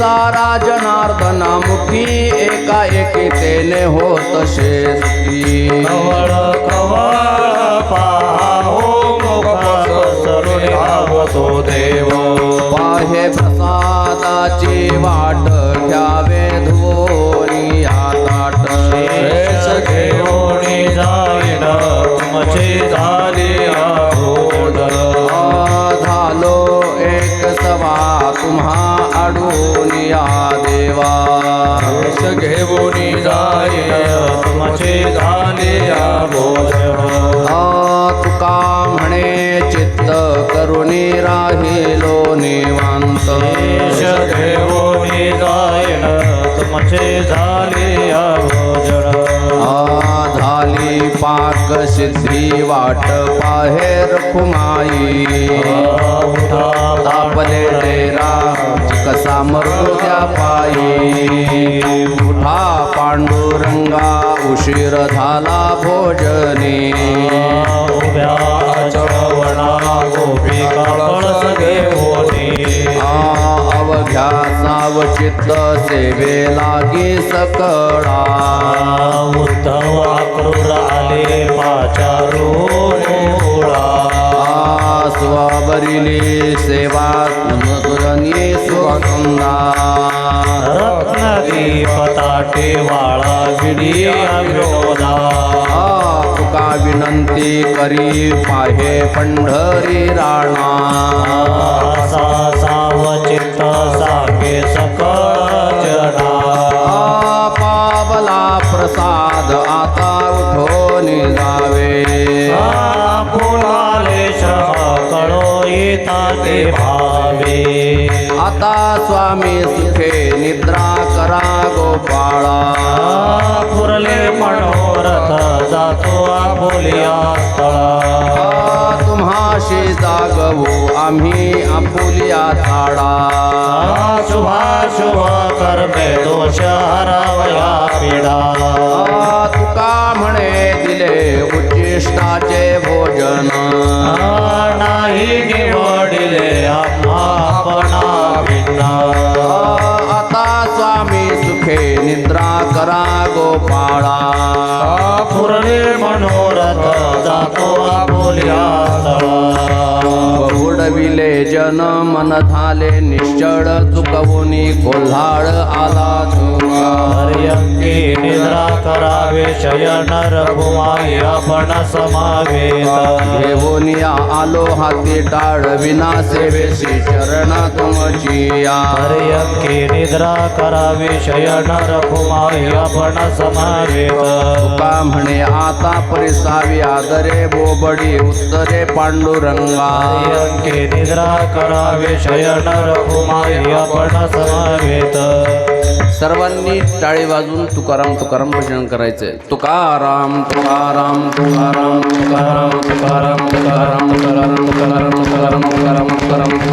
सारा जनार्दना मुखी एकाएकी तेने होत तसे कवळ कवळ पाहो देव. पाहे प्रसादाची वाट घ्यावे धोनी आताट घेऊनी जाईन झाली झालो एक सवा तुम्हा अडून या देवा. शेष घेऊन जाईन तुमचे झाले तुका म्हणे चित्त करुणी राहिलो निवांत. घेऊन जाईन तुमचे झाले झाली पाक सिद्धी वाट बाहेर खुमाई. मृत्या पायी. उठा पांडुरंगा उशीर झाला भोजनी. उभ्या चळवणा गोपिका आ अवघ्या सावचित्त सेवे लागी सकळा. उद्धव आक्रूर आले पाचारू. ताटे वाळा विडी विरोधा तुका विनंती करी पाहे पंढरी राणा. सा सावचित्त सागे स्वामी सुखे निद्रा करा गोपाळा. फुरले मनोरथ जातो आपुलिया स्थळा. तुम्हाशी जागवू आम्ही आपुलिया थाडा शुभा शुभ कर्मे दोष हरावया आ तुका म्हणे दिले उच्चिष्टाचे भोजन मनोरथ जातो आपुलिया उडविले जन मन झाले निश्चळ चुकवूनी कोल्हाळ आला तुका हरियंगी निद्रा करावे शयन रघुमाई आपण समावेत. घेऊनिया आलो हाती टाळ विना सेवेशी चरण तुमची या निद्रा करावे शयन रघुमाई आपण समावेत. तुका म्हणे आता परिसावी आदरे बोबडी उत्तरे पांडुरंगा निद्रा करावे शयन रघुमाई आपण समावेत सर्वांनी टाळी वाजून तुकाराम तुकाराम भजन तुकाराम तुकाराम तुकाराम तुकाराम तुकाराम तुकाराम तुकाराम तुकाराम तुकाराम तुकाराम तुकाराम